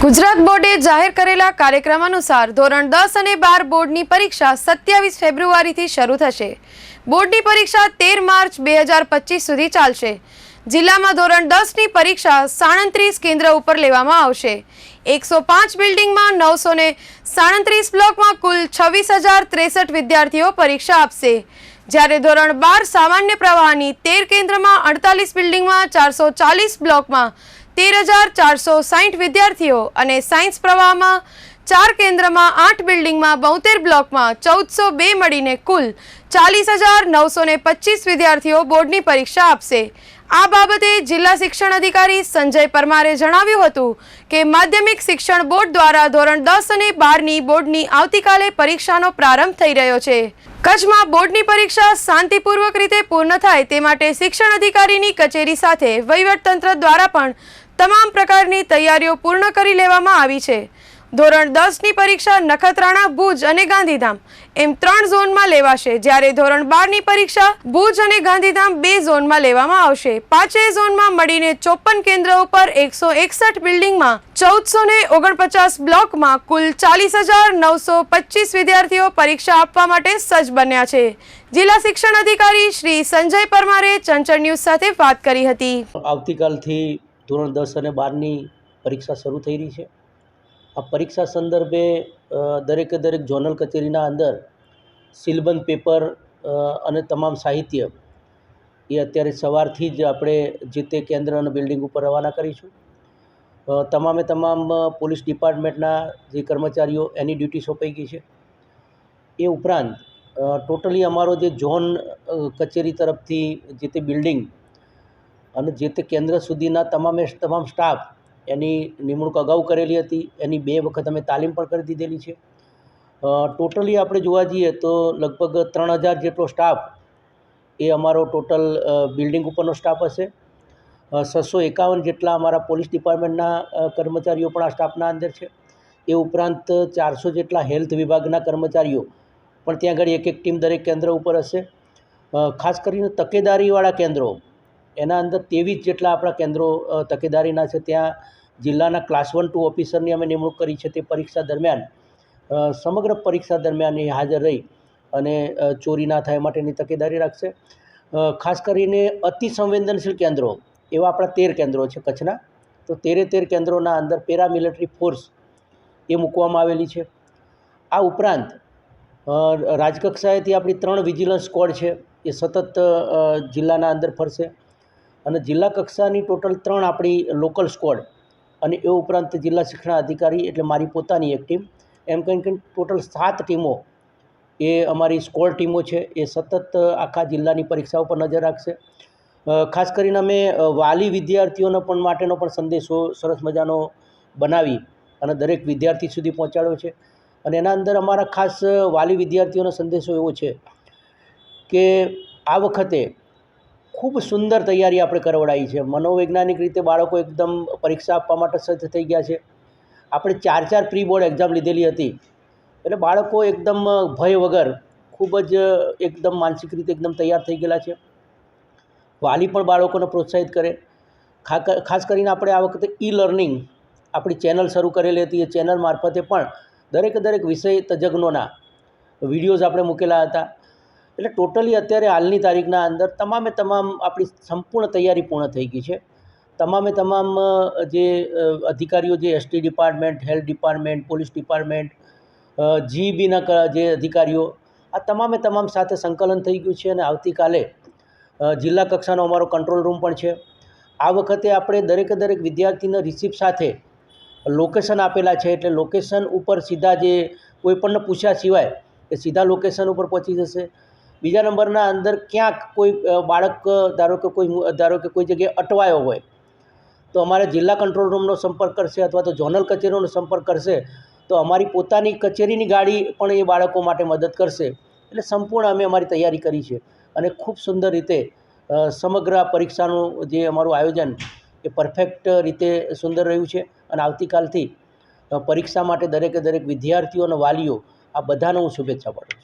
ગુજરાત બોર્ડે જાહેર કરેલા કાર્યક્રમ અનુસાર ધોરણ દસ અને બાર બોર્ડની પરીક્ષા સત્યાવીસ ફેબ્રુઆરીથી શરૂ થશે. બોર્ડની પરીક્ષા તેર માર્ચ બે હજાર પચીસ સુધી ચાલશે. જિલ્લામાં ધોરણ દસની પરીક્ષા સાડત્રીસ કેન્દ્ર ઉપર લેવામાં આવશે. એકસો પાંચ બિલ્ડિંગમાં નવસો ને સાડત્રીસ બ્લોકમાં કુલ છવ્વીસ હજાર ત્રેસઠ વિદ્યાર્થીઓ પરીક્ષા આપશે. જ્યારે ધોરણ બાર સામાન્ય પ્રવાહની તેર કેન્દ્રમાં અડતાલીસ બિલ્ડિંગમાં ચારસો ચાલીસ બ્લોકમાં તેર હજાર ચારસો સાહીઠ વિદ્યાર્થીઓ અને સાયન્સ પ્રવાહમાં ચાર કેન્દ્રમાં આઠ બિલ્ડિંગમાં બોતેર બ્લોકમાં ચૌદસો બે મળીને કુલ ચાલીસ હજાર નવસો ને પચીસ વિદ્યાર્થીઓ બોર્ડની પરીક્ષા આપશે. આ બાબતે જિલ્લા શિક્ષણ અધિકારી સંજય પરમારે જણાવ્યું હતું કે માધ્યમિક શિક્ષણ બોર્ડ દ્વારા ધોરણ દસ અને બારની બોર્ડની આવતીકાલે પરીક્ષાનો પ્રારંભ થઈ રહ્યો છે. કચ્છમાં બોર્ડની પરીક્ષા શાંતિપૂર્વક રીતે પૂર્ણ થાય તે માટે શિક્ષણ અધિકારીની કચેરી સાથે વહીવટતંત્ર દ્વારા પણ તમામ પ્રકારની તૈયારીઓ પૂર્ણ કરી લેવામાં આવી છે. ધોરણ દસની પરીક્ષા નખત્રાણા, ભુજ અને ગાંધીધામ એમ ત્રણ ઝોનમાં લેવાશે. જ્યારે ધોરણ બારની પરીક્ષા ભુજ અને ગાંધીધામ બે ઝોનમાં લેવામાં આવશે. પાંચેય ઝોનમાં મળીને ચોપન કેન્દ્ર ઉપર એકસો એકસઠ બિલ્ડિંગમાં ચૌદસો ને ઓગણપચાસ બ્લોકમાં કુલ ચાલીસ હજાર નવસો પચીસ વિદ્યાર્થીઓ પરીક્ષા આપવા માટે સજ્જ બન્યા છે. જિલ્લા શિક્ષણ અધિકારી શ્રી સંજય પરમારે ચંચળ ન્યૂઝ સાથે વાત કરી હતી. આવતીકાલથી ધોરણ દસ અને બારની પરીક્ષા શરૂ થઈ રહી છે. આ પરીક્ષા સંદર્ભે દરેકે દરેક ઝોનલ કચેરીના અંદર સીલબંધ પેપર અને તમામ સાહિત્ય એ અત્યારે સવારથી જ આપણે જે તે કેન્દ્ર અને બિલ્ડિંગ ઉપર રવાના કરીશું. તમામે તમામ પોલીસ ડિપાર્ટમેન્ટના જે કર્મચારીઓ એની ડ્યુટી સોંપાઈ ગઈ છે. એ ઉપરાંત ટોટલી અમારો જે ઝોન કચેરી તરફથી જે તે બિલ્ડિંગ અને જે તે કેન્દ્ર સુધીના તમામે તમામ સ્ટાફ એની નિમણૂક અગાઉ કરેલી હતી. એની બે વખત અમે તાલીમ પણ કરી દીધેલી છે. ટોટલી આપણે જોવા જઈએ તો લગભગ ત્રણ હજાર જેટલો સ્ટાફ એ અમારો ટોટલ બિલ્ડિંગ ઉપરનો સ્ટાફ હશે. છસો એકાવન જેટલા અમારા પોલીસ ડિપાર્ટમેન્ટના કર્મચારીઓ પણ આ સ્ટાફના અંદર છે. એ ઉપરાંત ચારસો જેટલા હેલ્થ વિભાગના કર્મચારીઓ પણ ત્યાં આગળ એક એક ટીમ દરેક કેન્દ્ર ઉપર હશે. ખાસ કરીને તકેદારીવાળા કેન્દ્રો એના અંદર ત્રેવીસ જેટલા આપણા કેન્દ્રો તકેદારીના છે. ત્યાં જિલ્લાના ક્લાસ વન ટુ ઓફિસરની અમે નિમણૂક કરી છે તે પરીક્ષા દરમિયાન. સમગ્ર પરીક્ષા દરમિયાન એ હાજર રહી અને ચોરી ના થાય માટેની તકેદારી રાખશે. ખાસ કરીને અતિ સંવેદનશીલ કેન્દ્રો, એવા આપણા તેર કેન્દ્રો છે કચ્છના. તો તેરે તેર કેન્દ્રોના અંદર પેરામિલિટરી ફોર્સ એ મૂકવામાં આવેલી છે. આ ઉપરાંત રાજકક્ષાએથી આપણી ત્રણ વિજિલન્સ સ્કોડ છે, એ સતત જિલ્લાના અંદર ફરશે. અને જિલ્લા કક્ષાની ટોટલ ત્રણ આપણી લોકલ સ્કોડ અને એ ઉપરાંત જિલ્લા શિક્ષણ અધિકારી એટલે મારી પોતાની એક ટીમ. એમ કહીને કે ટોટલ સાત ટીમો એ અમારી સ્કોડ ટીમો છે, એ સતત આખા જિલ્લાની પરીક્ષા ઉપર નજર રાખશે. ખાસ કરીને અમે વાલી વિદ્યાર્થીઓનો પણ માટેનો પણ સંદેશો સરસ મજાનો બનાવી અને દરેક વિદ્યાર્થી સુધી પહોંચાડ્યો છે. અને એના અંદર અમારા ખાસ વાલી વિદ્યાર્થીઓનો સંદેશો એવો છે કે આ વખતે ખૂબ સુંદર તૈયારી આપણે કરવડાવી છે. મનોવૈજ્ઞાનિક રીતે બાળકો એકદમ પરીક્ષા આપવા માટે સજ્જ થઈ ગયા છે. આપણે ચાર ચાર પ્રી બોર્ડ એક્ઝામ લીધેલી હતી. એટલે બાળકો એકદમ ભય વગર ખૂબ જ એકદમ માનસિક રીતે એકદમ તૈયાર થઈ ગયેલા છે. વાલી પણ બાળકોને પ્રોત્સાહિત કરે. ખાસ કરીને આપણે આ વખતે ઈ લર્નિંગ આપણી ચેનલ શરૂ કરેલી હતી. એ ચેનલ મારફતે પણ દરેકે દરેક વિષય તજજ્ઞોના વિડીયોઝ આપણે મૂકેલા હતા. એટલે ટોટલી અત્યારે હાલની તારીખના અંદર તમામે તમામ આપણી સંપૂર્ણ તૈયારી પૂર્ણ થઈ ગઈ છે. તમામે તમામ જે અધિકારીઓ, જે ST department health department police department જીઈબીના જે અધિકારીઓ, આ તમામે તમામ સાથે સંકલન થઈ ગયું છે અને આવતીકાલે જિલ્લા કક્ષાનો અમારો કંટ્રોલ રૂમ પણ છે. આ વખતે આપણે દરેકે દરેક વિદ્યાર્થીના રિસિપ્ટ સાથે લોકેશન આપેલા છે એટલે લોકેશન ઉપર સીધા જે કોઈપણને પૂછ્યા સિવાય એ સીધા લોકેશન ઉપર પહોંચી જશે. બીજા નંબરના અંદર ક્યાંક કોઈ બાળક ધારો કે કોઈ ધારો કે કોઈ જગ્યાએ અટવાયો હોય, તો અમારે જિલ્લા કંટ્રોલ રૂમનો સંપર્ક કરશે અથવા તો ઝોનલ કચેરીનો સંપર્ક કરશે, તો અમારી પોતાની કચેરીની ગાડી પણ એ બાળકો માટે મદદ કરશે. એટલે સંપૂર્ણ અમે અમારી તૈયારી કરી છે અને ખૂબ સુંદર રીતે સમગ્ર પરીક્ષાનું જે અમારું આયોજન એ પરફેક્ટ રીતે સુંદર રહ્યું છે અને આવતીકાલથી પરીક્ષા માટે દરેકે દરેક વિદ્યાર્થીઓ અને વાલીઓ આ બધાને હું શુભેચ્છા પાઠવું